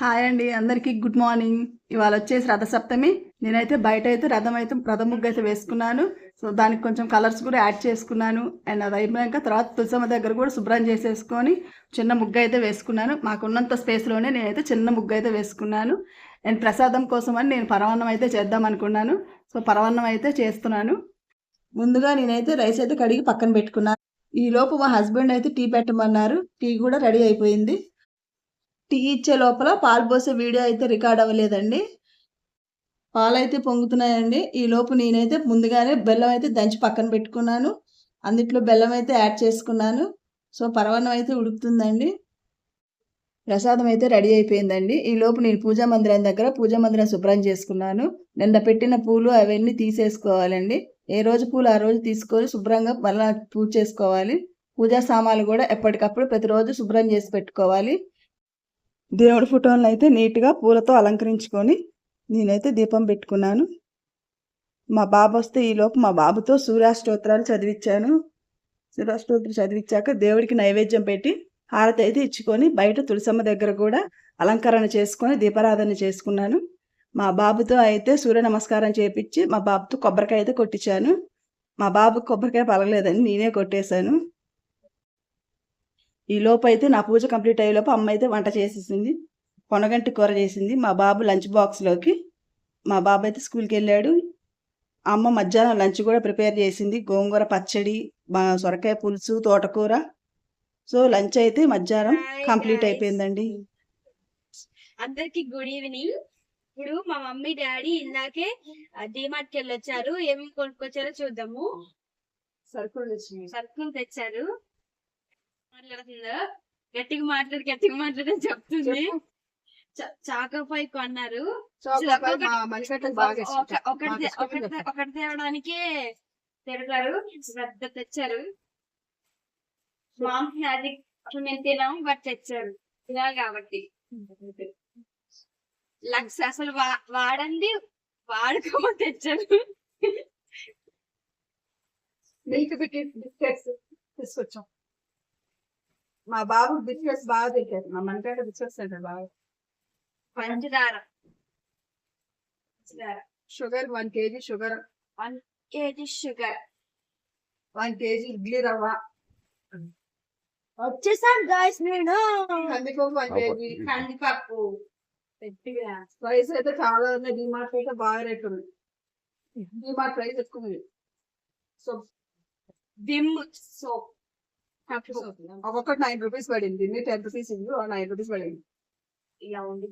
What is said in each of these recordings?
Hi అండి అందరికీ good morning. ఇవాళ వచ్చేసి రథసప్తమి. నేనైతే బయట అయితే రథం అయితే రథ ముగ్గు అయితే వేసుకున్నాను. సో దానికి కొంచెం కలర్స్ కూడా యాడ్ చేసుకున్నాను. అండ్ అది అయిపోయాక తర్వాత తులసమ్మ దగ్గర కూడా శుభ్రం చేసేసుకొని చిన్న ముగ్గు అయితే వేసుకున్నాను. మాకున్నంత స్పేస్లోనే నేనైతే చిన్న ముగ్గు అయితే వేసుకున్నాను. అండ్ ప్రసాదం కోసం అని నేను పరవన్నం అయితే చేద్దాం అనుకున్నాను. సో పరవన్నం అయితే చేస్తున్నాను. ముందుగా నేనైతే రైస్ అయితే కడిగి పక్కన పెట్టుకున్నాను. ఈలోపు మా హస్బెండ్ అయితే టీ పెట్టమన్నారు. టీ కూడా రెడీ అయిపోయింది. టీ ఇచ్చే లోపల పాలు పోసే వీడియో అయితే రికార్డ్ అవ్వలేదండి. పాలు అయితే పొంగుతున్నాయండి. ఈ లోపు నేనైతే ముందుగానే బెల్లం అయితే దంచి పక్కన పెట్టుకున్నాను. అందుట్లో బెల్లం అయితే యాడ్ చేసుకున్నాను. సో పరవన్నం అయితే ఉడుకుతుందండి. ప్రసాదం అయితే రెడీ అయిపోయిందండి. ఈ లోపు నేను పూజా మందిరం దగ్గర పూజా మందిరం శుభ్రం చేసుకున్నాను. నిన్న పెట్టిన పూలు అవన్నీ తీసేసుకోవాలండి. ఏ రోజు పూలు ఆ రోజు తీసుకొని శుభ్రంగా మళ్ళీ పూజ చేసుకోవాలి. పూజా సామాన్లు కూడా ఎప్పటికప్పుడు ప్రతిరోజు శుభ్రం చేసి పెట్టుకోవాలి. దేవుడి ఫోటోలను అయితే నీట్గా పూలతో అలంకరించుకొని నేనైతే దీపం పెట్టుకున్నాను. మా బాబు వస్తే ఈలోపు మా బాబుతో సూర్యాష్టోత్రాలు చదివించాను సూర్యాష్టోత్రం చదివించాక దేవుడికి నైవేద్యం పెట్టి హారతి అయితే ఇచ్చుకొని బయట తులసమ్మ దగ్గర కూడా అలంకరణ చేసుకొని దీపారాధన చేసుకున్నాను. మా బాబుతో అయితే సూర్య నమస్కారం చేపించి మా బాబుతో కొబ్బరికాయ అయితే కొట్టించాను. మా బాబు కొబ్బరికాయ పలగలేదని నేనే కొట్టేశాను. ఈ లోపు అయితే నా పూజ కంప్లీట్ అయ్యే లోపు అమ్మ అయితే వంట చేసేసింది. కొనగంటి కూర చేసింది. మా బాబు లంచ్ బాక్స్లోకి మా బాబు అయితే స్కూల్కి వెళ్ళాడు. అమ్మ మధ్యాహ్నం లంచ్ కూడా ప్రిపేర్ చేసింది. గోంగూర పచ్చడి మా సొరకాయ పులుసు తోటకూర. సో లంచ్ అయితే మధ్యాహ్నం కంప్లీట్ అయిపోయిందండి. అందరికి గుడ్ ఈవినింగ్ ఇప్పుడు మా మమ్మీ డాడీ ఇందాకే డిమార్ట్కి వెళ్ళొచ్చారు. ఏమేమి కొనుక్కొచ్చారో చూద్దాము. సరుకులు సరుకులు తెచ్చారు. మాట్లాడుతుందా? గట్టిగా మాట్లాడి గట్టిగా మాట్లాడి చెప్తుంది. చాకోపై కొన్నారు. ఒక- ఒకటి తేవడానికే తిడతారు. పెద్ద తెచ్చారు. మాంసం అది మేము తినాము బట్ తెచ్చారు. తినాలి కాబట్టి. లక్స్ అసలు వాడండి వాడుకోమని తెచ్చారు. మిల్క్ బిస్కెట్స్ తీసుకొచ్చాం. మా బాబు బిస్కెట్స్ బాగా తింటారు మా మనకంటే బిస్కెట్స్ తింటారు బాగా. పంచదార. Sugar one kg sugar. Kg sugar. One kg idli rava. వచ్చేసాను గాయస్ నేను. కందిపప్పు వన్ కేజీ. కందిపప్పు. ప్రైస్ అయితే చాలా ఉన్నాయి. డిమార్ట్ అయితే బాగా రేట్ ఉంది. డిమార్ట్ ప్రైస్ ఎక్కువ ఉంది. So Vim soap. ఒక్కొక్కటి నైన్ రూపీస్ పడింది. ఇన్ని టెన్ రూపీస్ ఇది నైన్ రూపీస్ పడింది. ఇలా ఉంది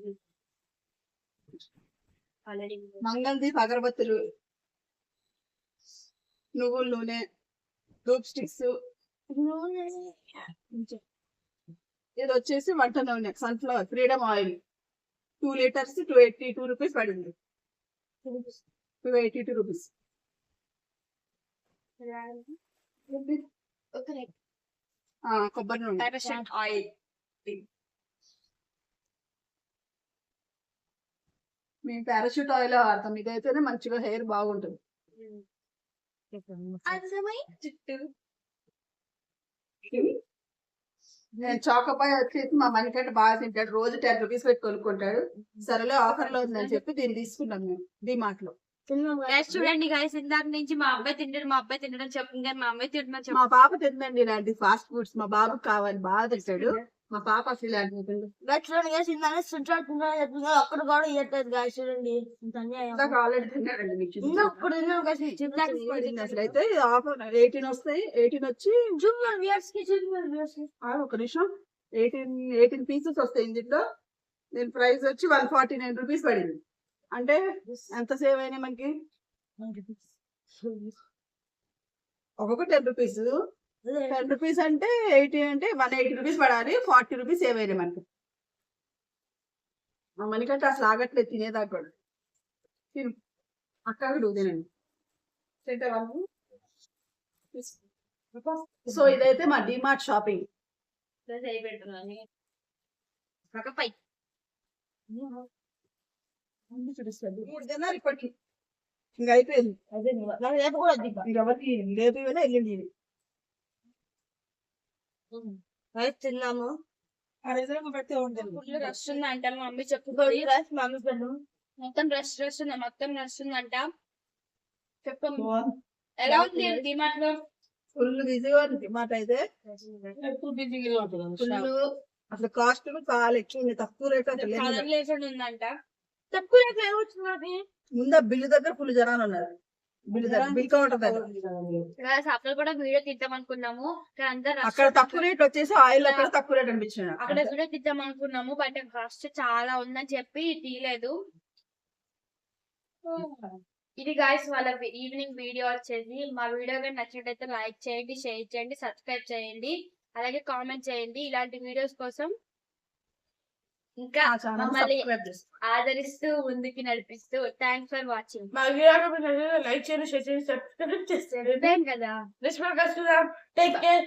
ఆల్రెడీ మంగళదీప్ అగరబత్తులు నువ్వుల నూనె ధూప్ స్టిక్స్ ఇది వచ్చేసి వంట నూనె sunflower freedom oil. Two litres two eighty two rupees పడింది టూ ఎయిటీ టూ రూపీస్ కొబ్బరి నూనె. Parachute oil. మేము పారాషూట్ ఆయిల్ వాడతాం ఇదైతేనే మంచిగా హెయిర్ బాగుంటుంది. చుట్టూ. నేను చాకోపాయ్ వచ్చేసి మా మనకంటే బాగా తింటాడు. రోజు టెన్ రూపీస్ పెట్టి కొనుక్కుంటాడు. సరేలే ఆఫర్లో ఉందని చెప్పి దీన్ని తీసుకున్నాం మేము. డిమార్ట్లో. చూడండి గైస్ ఇందాక నుంచి మా అబ్బాయి తింటాడు మా అబ్బాయి తింటాడని చెప్పింది కానీ మా అమ్మాయి తింటున్నా మా పాప తిందండి ఇలాంటి ఫాస్ట్ ఫుడ్స్ మా బాబుకి కావాలి బాగా తింటాడు. మా పాప అసలు తినదు. చూడండి ఇందాక ఒక్కడు కూడా ఇవ్వట్లేదు గాయ చూడండి. తిన్నాను అసలు. అయితే ఆఫర్ ఎయిటీన్ వస్తాయి ఎయిటీన్ వచ్చి కి, ఒక నిమిషం. ఎయిటీన్ ఎయిటీన్ పీసెస్ వస్తాయి ఇందులో. దీని ప్రైస్ వచ్చి వన్ ఫార్టీ నైన్ రూపీస్ పడింది. అంటే ఎంత సేవ్ అయినాయి మనకి? ఒక్కొక్క టెన్ రూపీస్ టెన్ రూపీస్ అంటే ఎయిటీ అంటే వన్ ఎయిటీ రూపీస్ పడాలి ఫార్టీ రూపీస్ సేవ్ అయినాయి మనకి. మనకంటే అసలు ఆగట్లేదు తినేదాకా కూడా. తిను. అక్క కూడా తినండి? సో ఇదైతే మా డిమార్ట్ షాపింగ్ పక్కపై మూడు దినాలు ఇప్పటికి. ఇంకా అయిపోయింది. అదే నాకు రేపు కూడా వద్దు ఇక. ఇంకెవరికి రేపు ఇవ్వలే ఎల్లుండి ఇవి. Guys, తిన్నాము. ఫుల్ రష్ ఉందంట మా మమ్మీ చెప్పుకోండి మమ్మీ పెన్ను మొత్తం రష్ రష్ ఉంది. మొత్తం రష్ ఉందంట. చెప్పు. ఎలా ఉంది డిమార్ట్లో ఫుల్ బిజీగా ఉంది మాట అయితే. ఎప్పుడు బిజీగా ఉంటుంది ఫుల్ అసలు కాస్ట్ చాలా ఎక్కువ ఉంది. తక్కువ రేట్ అసలు ఉందంట. తక్కువ ఏమొచ్చింది ముందు బిల్లు దగ్గర ఫుల్ జనాలు ఉన్నారు. అక్కడ కూడా వీడియో తీద్దాం అనుకున్నాము. అక్కడ తక్కువ రేట్ వచ్చేసి ఆయిల్ అక్కడ తక్కువ రేట్ అనిపించిన అక్కడ వీడియో తీద్దాం అనుకున్నాము బట్ రష్ చాలా ఉందని చెప్పి తీయలేదు. ఇది గాయస్ వాళ్ళ ఈవినింగ్ వీడియో వచ్చేసి మా వీడియో కానీ నచ్చినట్టయితే లైక్ చేయండి షేర్ చేయండి సబ్స్క్రైబ్ చేయండి. అలాగే కామెంట్ చేయండి. ఇలాంటి వీడియోస్ కోసం ఇంకా ఆదరిస్తూ ముందుకి నడిపిస్తూ థ్యాంక్స్ ఫర్ వాచింగ్. లైక్ చేయండి షేర్ చేయండి సబ్స్క్రైబ్ కదా. Take care